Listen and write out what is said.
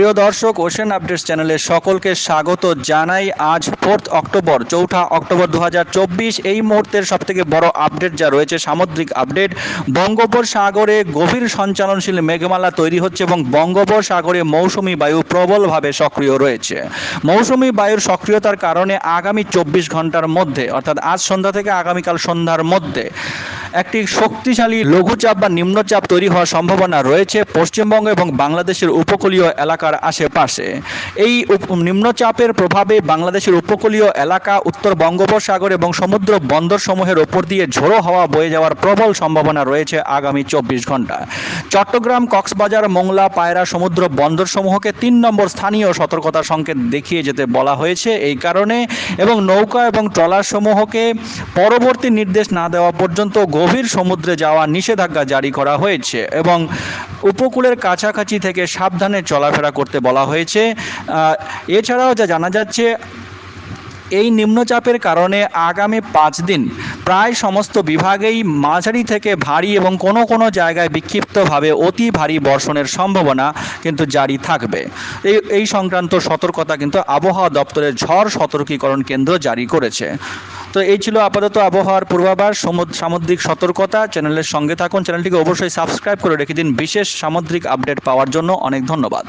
প্রিয় দর্শক ocean updates চ্যানেলে সকলকে স্বাগত জানাই। আজ ফোর্থ অক্টোবর চৌঠা অক্টোবর দুহাজার চব্বিশ। এই মুহূর্তের সবথেকে বড় আপডেট যা রয়েছে, সামুদ্রিক আপডেট বঙ্গোপসাগরে গভীর সঞ্চালনশীল মেঘমালা তৈরি হচ্ছে এবং বঙ্গোপসাগরে মৌসুমি বায়ু প্রবলভাবে সক্রিয় রয়েছে। মৌসুমি বায়ুর সক্রিয়তার কারণে আগামী চব্বিশ ঘণ্টার মধ্যে, অর্থাৎ আজ সন্ধ্যা থেকে আগামীকাল সন্ধ্যার মধ্যে একটি শক্তিশালী লঘুচাপ বা নিম্নচাপ তৈরি হওয়ার সম্ভাবনা রয়েছে পশ্চিমবঙ্গ এবং বাংলাদেশের উপকূলীয় এলাকার আশেপাশে। এই নিম্নচাপের প্রভাবে বাংলাদেশের উপকূলীয় এলাকা, উত্তর বঙ্গোপসাগর এবং সমুদ্র বন্দরসমূহের ওপর দিয়ে ঝোড়ো হাওয়া বয়ে যাওয়ার প্রবল সম্ভাবনা রয়েছে আগামী চব্বিশ ঘণ্টা চট্টগ্রাম, কক্সবাজার, মোংলা, পায়রা, সমুদ্র বন্দরসমূহকে তিন নম্বর স্থানীয় সতর্কতা সংকেত দেখিয়ে যেতে বলা হয়েছে এই কারণে এবং নৌকা এবং ট্রলার সমূহকে পরবর্তী নির্দেশ না দেওয়া পর্যন্ত গভীর সমুদ্রে যাওয়া নিষেধাজ্ঞা জারি করা হয়েছে এবং উপকূলের কাছাকাছি থেকে সাবধানে চলাফেরা করতে বলা হয়েছে। এছাড়াও যা জানা যাচ্ছে এই নিম্নচাপের কারণে আগামী পাঁচ দিন প্রায় সমস্ত বিভাগেই মাঝারি থেকে ভারী এবং কোনো কোনো জায়গায় বিক্ষিপ্তভাবে অতি ভারী বর্ষণের সম্ভাবনা কিন্তু জারি থাকবে। এই এই সংক্রান্ত সতর্কতা কিন্তু আবহাওয়া দপ্তরের ঝড় সতর্কীকরণ কেন্দ্র জারি করেছে। তো এই ছিল আপাতত আবহাওয়ার পূর্বাভাস, সমুদ- সামুদ্রিক সতর্কতা। চ্যানেলের সঙ্গে থাকুন। চ্যানেলটিকে অবশ্যই সাবস্ক্রাইব করে রেখে দিন। বিশেষ সামুদ্রিক আপডেট পাওয়ার জন্য অনেক ধন্যবাদ।